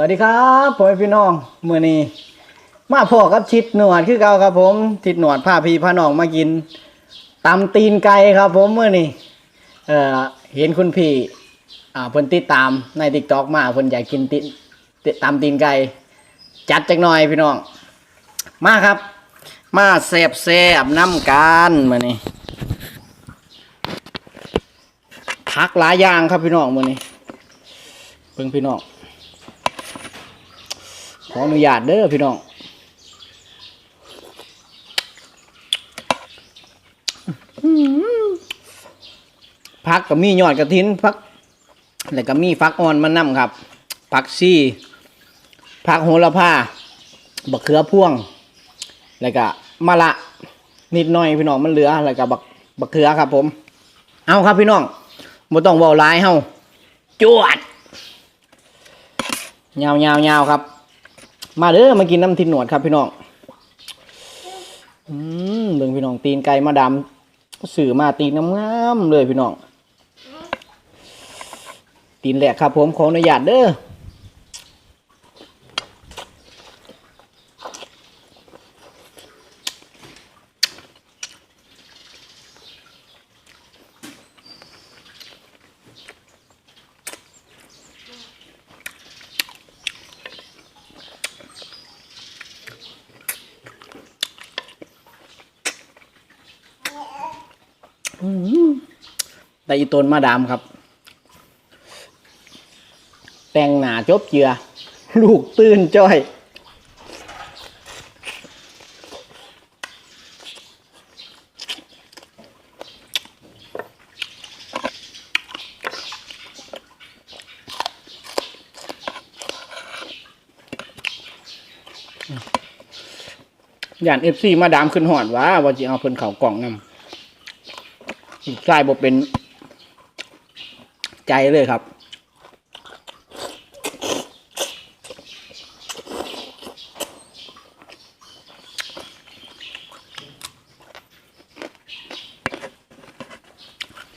วัสดีครับพ่อแม่พี่น้องเมื้อนี้มาพ่อกับชิดหนวดคือเก่าครับ ผมชิดหนวดพาพี่พาน้องมากินตำตีนไก่ครับ ผมเมื้อนี้เอ่อเห็นคุณพี่อ่าเพิ่นติดตามใน TikTok มาเพิ่นอยากกินติติตำตีนไก่จัดจักหน่อยพี่น้อง มาครับ มาแซ่บแซ่บน้ำกันมื้อนี้พักหลายอย่างครับพี่น้องเมื้อนี้เพิ่งพี่น้อง ออนุญาตเด้อพี่น้องพักก็มียอดกระถินพักแล้วก็มีฟักอ่อนมันนำครับผักชีผักโหระพาบักเขือพ่วง แล้วก็มะละนิดหน่อยพี่น้องมันเหลือแล้วก็บักบักเขือครับผม เอาครับพี่น้องบ่ต้องเว้าหลายเฮาจวดยาวยาวยาวครับ มาเด้อมากินน้ำทินหนวดครับพี่น้องอืมเบิ่งพี่น้องตีนไก่มาดำสื่อมาตีนงามๆเลยพี่น้อง ตีนแหลกครับผมขออนุญาตเด้อ แต่อีตนมาดามครับ แต่งหนาจบเจือ ลูกตื่นจ้อยย่านเอฟซีมาดามขึ้นหอดว่าว่าจะเอาเพิ่นเขากล่องนำอีก ใช่บ่เป็นใจเลยครับ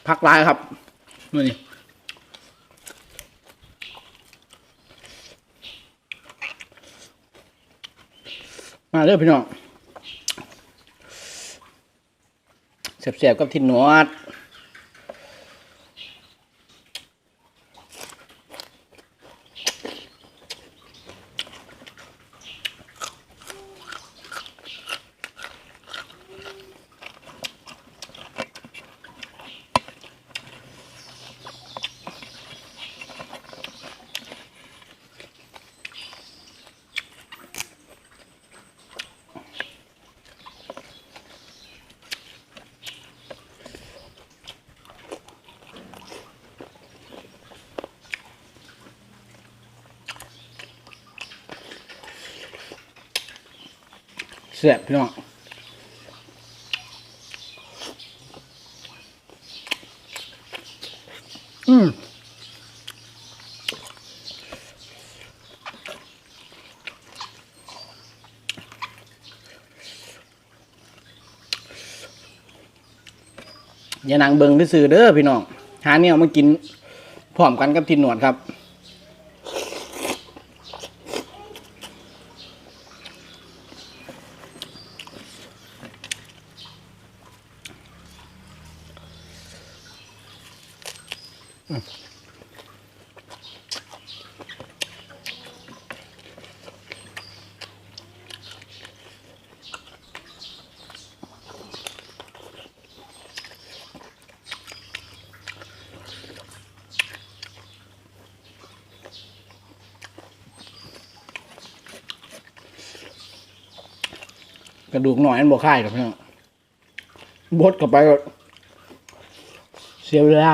พักร้ายครับมื่อนี้มาเด้อพี่น้อง เสียบๆกับทินหนวด สบพี่น้องอืมอย่านังเบิงที่ซื่อเด้อพี่น้อง หาเนี่ยมากินพร้อมกันกับทินหนวดครับ กระดูกหน่อยอันบ่ค่ายหรอกพี่น้องบดเข้าไปเสียเวลา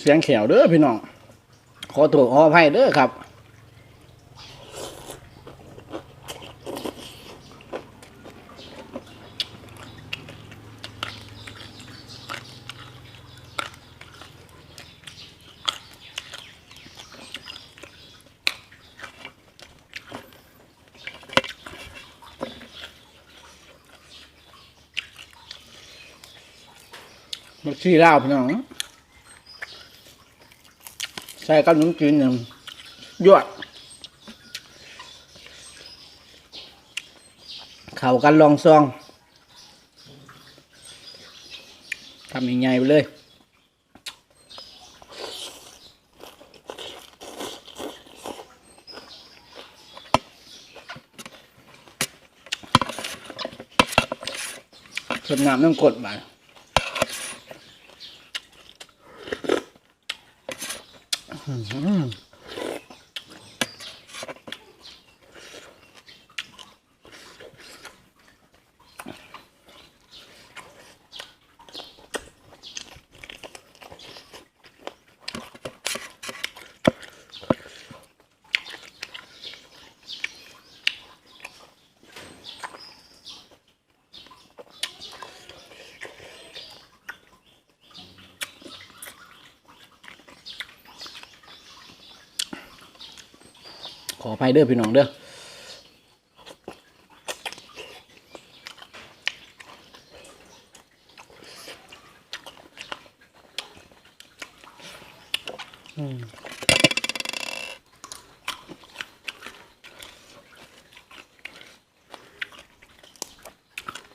เสียงแขวเด้อพี่น้อง ขอตัวขอภัยเด้อครับมันขี้เล่าพี่น้อง ใส่กับขนมจีนเนี่ยยวดเข่ากันลองซองทำยังไงไปเลยสดน้ำต้องกดมา ข ออภัยเด้อพี่น้องเด้อ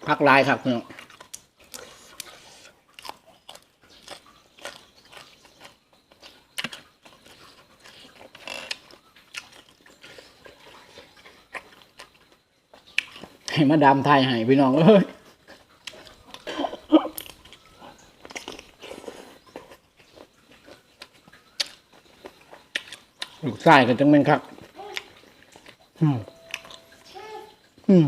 พักลายครับพี่น้อง มาดามไทยให้พี่น้องเอ้ยลูกชายก็จังเป็นครับ อืม อืม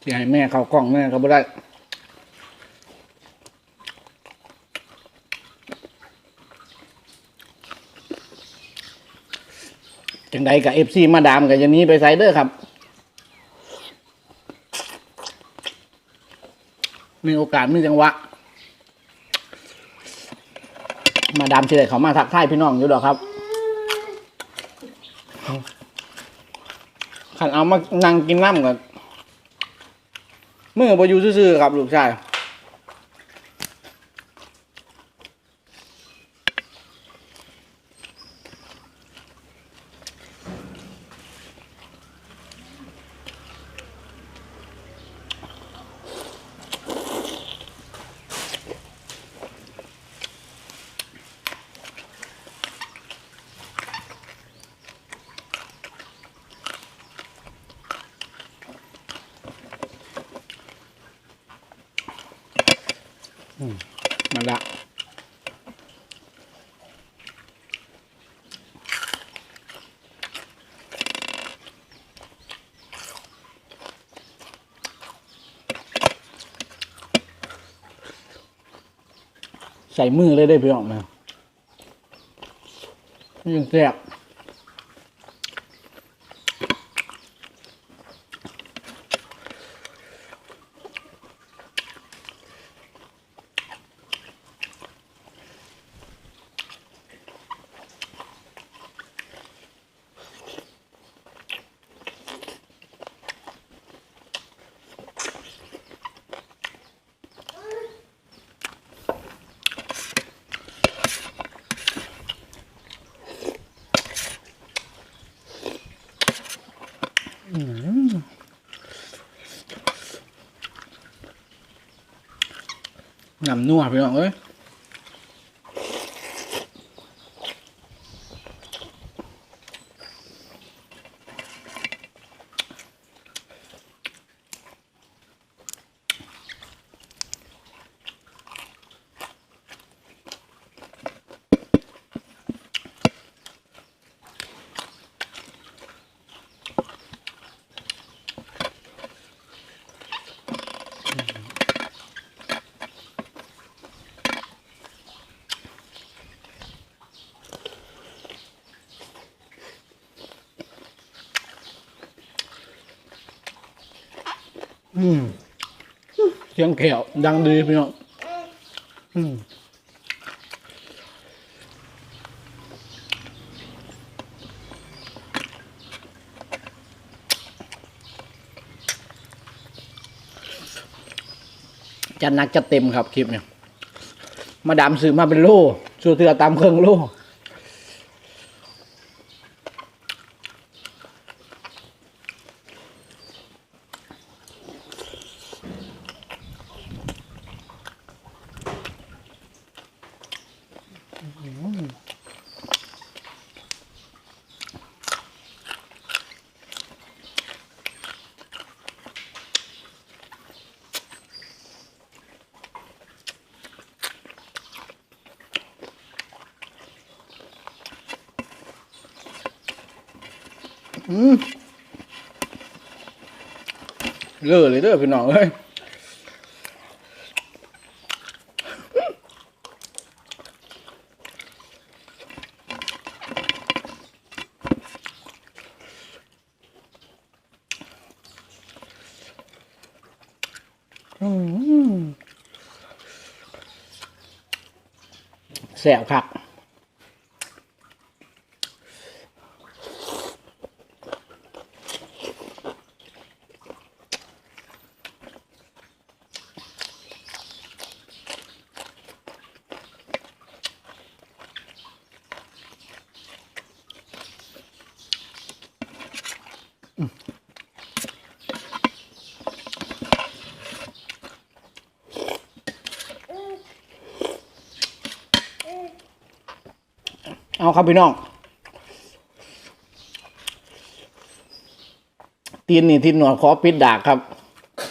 ที่ให้แม่เขากล้องแม่ก็บ่ได้ ใดกับเอฟซีมาดามกับยันนี้ไปไซเดอร์ครับ มีโอกาสมีจังหวะ มาดามเฉลยเขามาทักทายพี่น้องอยู่ดอกครับขันเอามานั่งกินน้ำกันเมื่อบอยู่ซื่อๆครับลูกชาย มาละ ใส่มือเลยได้พี่น้องนะยังแซ่บ น้ำนัวพี่น้องเอ้ย สียงแขวดังดีพี่น้องอืมจัดหนักจัดเต็มครับคลิปเนี่ย มาดามซื้อมาเป็นโลสูเตือตามเครื่องโล เลอะเลยเด้อพี่น้องเอ้ยอืมแสบคัก เอาครับพี่น้อง ตีนนี่ทีหนวดขอปิดดากครับ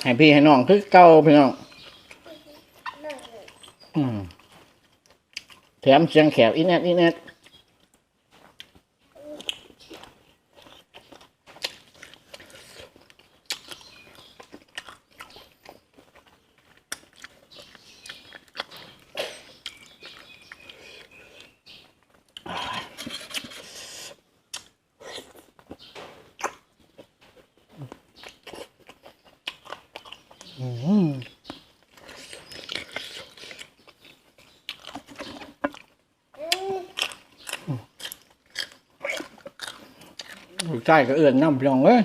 ให้พี่ให้น้องคือเก้าพี่น้องอืมแถมเสียงแขวอีแนทอีแนท ลูกชายก็เอื่นน้ำพี่น้องเอ้ย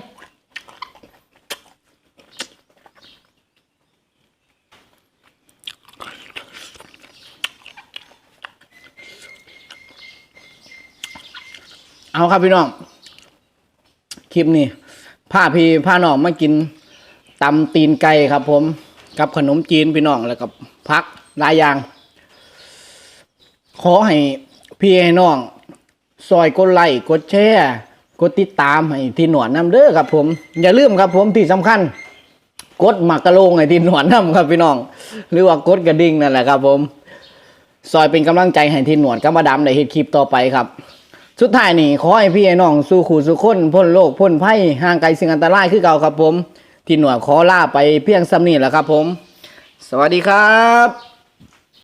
เอาครับพี่น้อง คลิปนี้พาพี่พาน้องมากินตำตีนไก่ครับ ผม กับขนมจีนพี่น้องแล้วกับพักหลายอย่าง ขอให้พี่ให้น้องซอยกดไลค์กดแชร์ ดติดตามให้ที่หนวดน้ำเด้อครับผม อย่าลืมครับผมที่สำคัญ กดหมักกระโลงให้ที่หนวดน้ำครับพี่น้อง หรือว่ากดกระดิ่งนั่นแหละครับผมซอยเป็นกำลังใจให้ที่หนวดกับมาดาในเฮ็ดคลิปต่อไปครับ สุดท้ายนี่ขอให้พี่ไอ้น้องสู้ขู่สู้คนพ้นโลกพ้นภัยห่างไกลสิ่งอันตรายคือเก่าครับผม ที่หนวดขอล่าไปเพียงสำนีแหละครับผม สวัสดีครับ